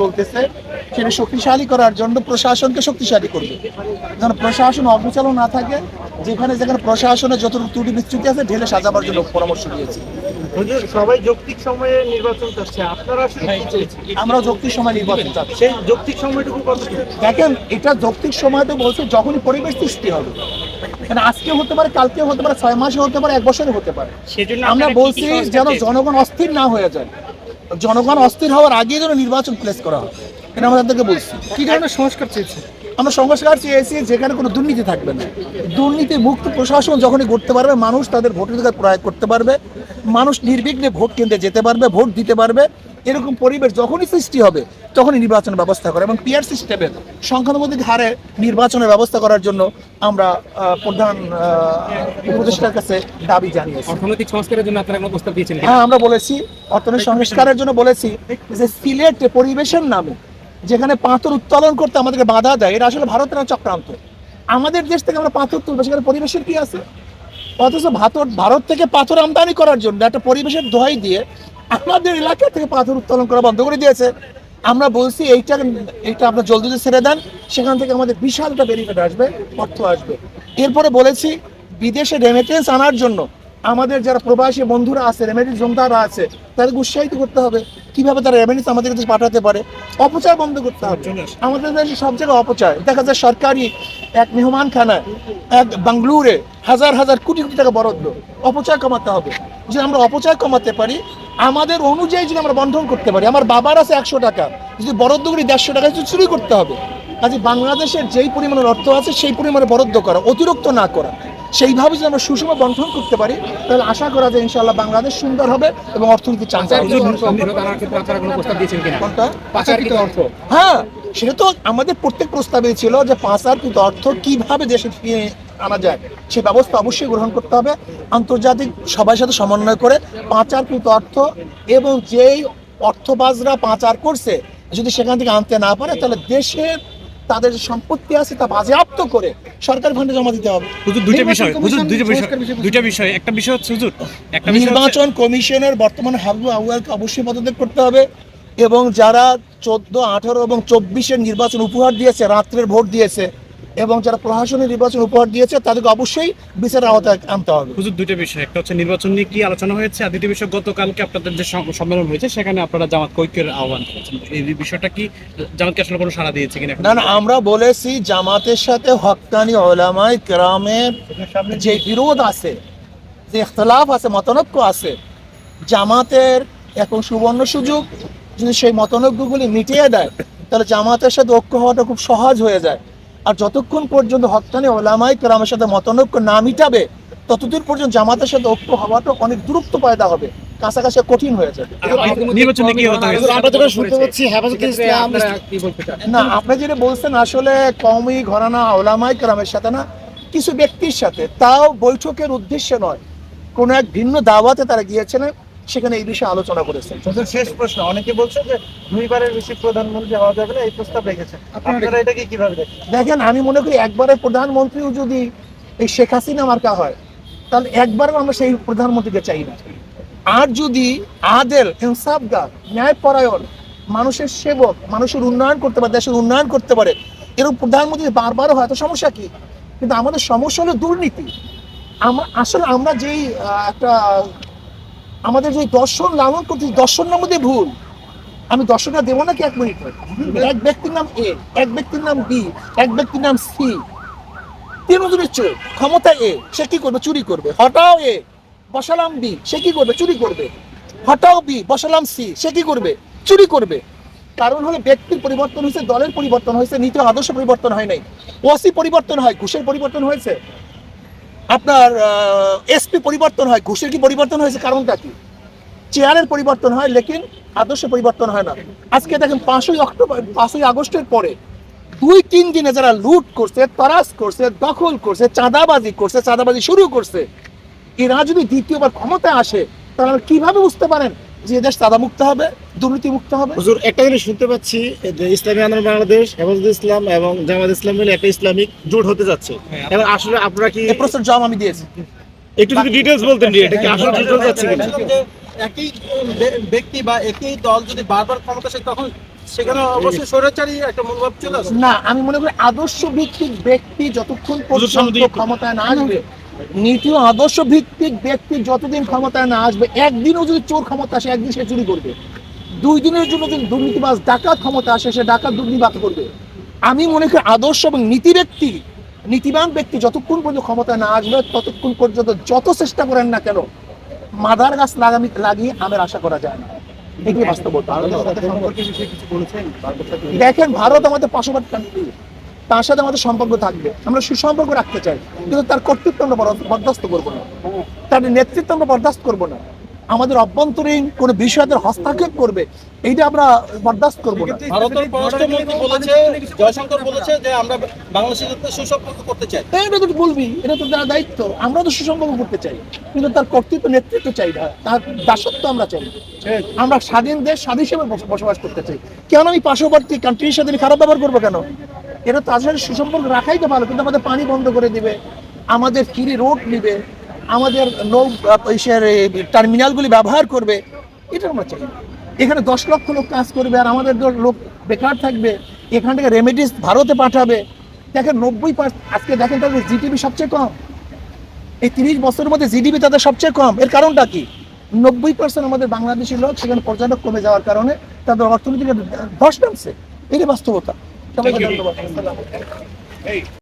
চলতেছে সেটা শক্তিশালী করার জন্য প্রশাসনকে শক্তিশালী করবে। যেন প্রশাসন অবিচালন না থাকে যেখানে যেখানে প্রশাসনের যত ত্রুটি বিচ্যুতি আছে ঢেলে সাজাবার জন্য পরামর্শ দিয়েছি। সবাই যৌক্তিক সময়ে নির্বাচন করছে আপনারা আসলে কি চাইছেন? আমরা যৌক্তিক সময় নির্বাচন চাচ্ছি। সেই যৌক্তিক সময়টুকু দেখেন এটা যৌক্তিক সময় তো বলছে যখনই পরিবেশ সৃষ্টি হবে। মানে আজকে হতে পারে কালকে হতে পারে ছয় মাসে হতে পারে এক বছরে হতে পারে। আমরা বলছি যেন জনগণ অস্থির না হয়ে যায়। জনগণ অস্থির হওয়ার আগে যেন নির্বাচন প্লেস করা হয়। এটা আমরা তাদেরকে বলছি। কি ধরনের সংস্কার চেয়েছে আমরা সংস্কার চেয়েছি যেখানে কোনো দুর্নীতি থাকবে না। দুর্নীতি মুক্ত প্রশাসন যখনই করতে পারবে মানুষ তাদের ভোটাধিকার প্রয়োগ করতে পারবে মানুষ নির্বিঘ্নে ভোট কেন্দ্রে যেতে পারবে ভোট দিতে পারবে। এরকম পরিবেশ যখনই সৃষ্টি হবে তখনই নির্বাচনের ব্যবস্থা করে। এবং পিয়ার সিস্টেমের সংখ্যানুপাতিক হারে নির্বাচনের ব্যবস্থা করার জন্য আমরা প্রধান উপদেষ্টার কাছে দাবি জানিয়েছি। অর্থনৈতিক সংস্কারের জন্য আপনারা কোনো প্রস্তাব দিয়েছেন হ্যাঁ আমরা বলেছি অর্থনৈতিক সংস্কারের জন্য বলেছি যে সিলেট পরিবেশের নামে যেখানে পাথর উত্তোলন করতে আমাদেরকে বাধা দেয়, এটা আসলে ভারতের চক্রান্ত। আমাদের দেশ থেকে আমরা পাথর তুলবো, সেখানে পরিবেশের কি আছে? অথচ ভাতর ভারত থেকে পাথর আমদানি করার জন্য একটা পরিবেশের দোহাই দিয়ে আমাদের এলাকা থেকে পাথর উত্তোলন করা বন্ধ করে দিয়েছে। আমরা বলছি, এইটা এইটা আপনার জলদি জলদি ছেড়ে দেন, সেখান থেকে আমাদের বিশাল একটা বেনিফিট আসবে, অর্থ আসবে। এরপরে বলেছি, বিদেশে রেমিটেন্স আনার জন্য আমাদের যারা প্রবাসী বন্ধুরা আছে রেমিটেন্স জমদাররা আছে, তাদেরকে উৎসাহিত করতে হবে। কীভাবে তারা রেমিটেন্স আমাদের কাছে পাঠাতে পারে? অপচয় বন্ধ করতে হবে। আমাদের দেশে সব জায়গায় অপচয়। দেখা যায় সরকারি এক মেহমানখানায় এক বাংলুরে হাজার হাজার কোটি কোটি টাকা বরাদ্দ। অপচয় কমাতে হবে। যদি আমরা অপচয় কমাতে পারি আমাদের অনুযায়ী যদি আমরা বন্ধন করতে পারি আমার বাবার আছে একশো টাকা যদি বরাদ্দ করি দেড়শো টাকা যদি চুরি করতে হবে। কাজে বাংলাদেশের যেই পরিমাণের অর্থ আছে সেই পরিমাণে বরাদ্দ করা অতিরিক্ত না করা। সেইভাবে যদি আমরা সুষম বন্টন করতে পারি তাহলে আশা করা যায় ইনশাআল্লাহ বাংলাদেশ সুন্দর হবে এবং অর্থনীতি? পাচারকৃত অর্থ। হ্যাঁ সেটা তো আমাদের প্রত্যেক প্রস্তাবে ছিল যে পাচারকৃত অর্থ কীভাবে দেশে ফিরিয়ে আনা যায় সে ব্যবস্থা অবশ্যই গ্রহণ করতে হবে। আন্তর্জাতিক সবার সাথে সমন্বয় করে পাচারকৃত অর্থ এবং যেই অর্থবাজরা পাচার করছে যদি সেখান থেকে আনতে না পারে তাহলে দেশের তাদের যে সম্পত্তি আছে তা বাজেয়াপ্ত করে সরকার ফান্ডে জমা দিতে হবে। হুজুর দুইটা বিষয় হুজুর দুইটা বিষয় দুইটা বিষয় একটা বিষয় হচ্ছে হুজুর একটা নির্বাচন কমিশনের বর্তমানে হাবু আউয়ালকে অবশ্যই পদত্যাগ করতে হবে এবং যারা চোদ্দ আঠারো এবং চব্বিশের নির্বাচন উপহার দিয়েছে রাত্রের ভোট দিয়েছে এবং যারা প্রশাসনের নির্বাচন উপহার দিয়েছে তাদেরকে অবশ্যই বিচারের আওতায় আনতে হবে। হুজুর দুইটা বিষয়। একটা হচ্ছে নির্বাচন নিয়ে কি আলোচনা হয়েছে আর দ্বিতীয় বিষয় গতকালকে আপনাদের যে সম্মেলন হয়েছে সেখানে আপনারা জামাত কৈক্যের আহ্বান করেছেন। এই বিষয়টা কি জামাতকে আসলে কোনো সাড়া দিয়েছে কিনা? না না আমরা বলেছি জামাতের সাথে হক্কানি ওলামাই কেরামের যে বিরোধ আছে যে ইখতলাফ আছে মতনৈক্য আছে জামাতের এখন সুবর্ণ সুযোগ যদি সেই মতনৈক্যগুলি মিটিয়ে দেয় তাহলে জামাতের সাথে ঐক্য হওয়াটা খুব সহজ হয়ে যায়। আর যতক্ষণ পর্যন্ত হক্কানি ওলামাই কেরামের সাথে মতনৈক্য না মিটাবে ততদিন পর্যন্ত জামাতের সাথে ঐক্য হওয়াটা অনেক দূরত্ব পয়দা হবে। কাছাকাছি কঠিন হয়ে যাবে। না আপনি যেটা বলছেন আসলে কমই ঘরানা ওলামাই কেরামের সাথে না কিছু ব্যক্তির সাথে। তাও বৈঠকের উদ্দেশ্যে নয়। কোনো এক ভিন্ন দাওয়াতে তারা গিয়েছিলেন। সেখানে এই বিষয়ে আলোচনা করেছেন। শেষ প্রশ্ন অনেকে বলছে যে দুইবারের বেশি প্রধানমন্ত্রী হওয়া যাবে না এই প্রস্তাব রেখেছেন। আপনারা এটাকে কীভাবে দেখেন? দেখেন আমি মনে করি একবারে প্রধানমন্ত্রীও যদি এই শেখ হাসিনা মার্কা হয় তাহলে একবারও আমরা সেই প্রধানমন্ত্রীকে চাই না। আর যদি আদেল ইনসাফগার ন্যায়পরায়ণ মানুষের সেবক মানুষের উন্নয়ন করতে পারে দেশের উন্নয়ন করতে পারে এরকম প্রধানমন্ত্রী বারবার হয় তো সমস্যা কি? কিন্তু আমাদের সমস্যা হলো দুর্নীতি। আমরা আসলে আমরা যেই একটা আমাদের যে দর্শন লালন করতে দর্শনের মধ্যে ভুল, আমি দর্শনটা দেবো নাকি এক মিনিট? এক ব্যক্তির নাম এ, এক ব্যক্তির নাম বি, এক ব্যক্তির নাম সি। তিনজনের চোর ক্ষমতা এ, সে কি করবে? চুরি করবে। হটাও এ, বসালাম বি, সে কি করবে? চুরি করবে। হটাও বি, বসালাম সি, সে কি করবে? চুরি করবে। কারণ হলো ব্যক্তির পরিবর্তন হয়েছে, দলের পরিবর্তন হয়েছে, নীতি আদর্শ পরিবর্তন হয় নাই। ওসি পরিবর্তন হয়, ঘুষের পরিবর্তন হয়েছে। আপনার এসপি পরিবর্তন হয়, ঘুষের কি পরিবর্তন হয়েছে কারণটা কি? চেয়ারের পরিবর্তন হয়, লেকিন আদর্শ পরিবর্তন হয় না। আজকে দেখেন পাঁচই অক্টোবর, পাঁচই আগস্টের পরে দুই, তিন দিনে যারা লুট করছে, তরাস করছে, দখল করছে, চাঁদাবাজি করছে, চাঁদাবাজি শুরু করছে, এরা যদি দ্বিতীয়বার ক্ষমতায় আসে, তাহলে কীভাবে বুঝতে পারেন যে এ দেশ চাঁদা মুক্ত হবে? দুর্নীতি মুক্ত হবে হুজুর একটা জিনিস শুনতে পাচ্ছি যে ইসলামী আন্দোলন বাংলাদেশ হেফাজত ইসলাম এবং জামাত ইসলাম মিলে একটা ইসলামিক জোট হতে যাচ্ছে হ্যাঁ, এবার আসলে আপনারা কি প্রশ্নের জবাব আমি দিয়েছি একটু যদি বলতেন এটা কি আসলে যাচ্ছে কিনা একই ব্যক্তি বা একই দল যদি বারবার ক্ষমতা তখন সেখানে অবশ্যই স্বৈরাচারী একটা মনোভাব চলে আসে না আমি মনে করি আদর্শ ভিত্তিক ব্যক্তি যতক্ষণ পর্যন্ত ক্ষমতায় না আসবে নীতি আদর্শ ভিত্তিক ব্যক্তি যতদিন ক্ষমতায় না আসবে একদিনও যদি চোর ক্ষমতা আসে একদিন সে চুরি করবে দুই দিনের জন্য যদি দুর্নীতিবাজ ডাকাত ক্ষমতা আসে সে ডাকাত দুর্নীতিবাদ করবে। আমি মনে করি আদর্শ এবং নীতি ব্যক্তি নীতিবান ব্যক্তি যতক্ষণ পর্যন্ত ক্ষমতা না আসবে ততক্ষণ পর্যন্ত যত চেষ্টা করেন না কেন মাদার গাছ লাগামি লাগিয়ে আমের আশা করা যায় না। এটি বাস্তবতা। দেখেন ভারত আমাদের পার্শ্ববর্তী কান্ট্রি তার সাথে আমাদের সম্পর্ক থাকবে। আমরা সুসম্পর্ক রাখতে চাই। কিন্তু তার কর্তৃত্ব আমরা বরদাস্ত করব না। তার নেতৃত্ব আমরা বরদাস্ত করব না। আমাদের অভ্যন্তরীণ কোনো বিষয়ের হস্তক্ষেপ করবে এইটা আমরা বরদাস্ত করব না। ভারতের পররাষ্ট্রমন্ত্রী বলেছে জয়শঙ্কর বলেছে যে আমরা বাংলাদেশের সাথে সুসম্পর্ক করতে চাই। এটা তো বলবি এটা তো তার দায়িত্ব আমরা তো সুসম্পর্ক করতে চাই কিন্তু তার কর্তৃত্ব নেতৃত্ব চাই না তার দাসত্ব আমরা চাই আমরা স্বাধীন দেশ স্বাধীন হিসেবে বসবাস করতে চাই। কেন আমি পার্শ্ববর্তী কান্ট্রির সাথে খারাপ ব্যবহার করব কেন? এটা তার সাথে সুসম্পর্ক রাখাই তো ভালো কিন্তু আমাদের পানি বন্ধ করে দিবে আমাদের ফ্রি রোড নিবে আমাদের নৌ টার্মিনালগুলি ব্যবহার করবে এটা আমরা চাই এখানে দশ লক্ষ লোক কাজ করবে আর আমাদের লোক বেকার থাকবে এখান থেকে রেমেডিস ভারতে পাঠাবে। দেখেন নব্বই আজকে দেখেন তাদের জিডিপি সবচেয়ে কম। এই তিরিশ বছরের মধ্যে জিডিপি তাদের সবচেয়ে কম। এর কারণটা কি? নব্বই পার্সেন্ট আমাদের বাংলাদেশি লোক সেখানে পর্যটক কমে যাওয়ার কারণে তাদের অর্থনীতিকে ধস নামছে। এটাই বাস্তবতা। সবাইকে ধন্যবাদ।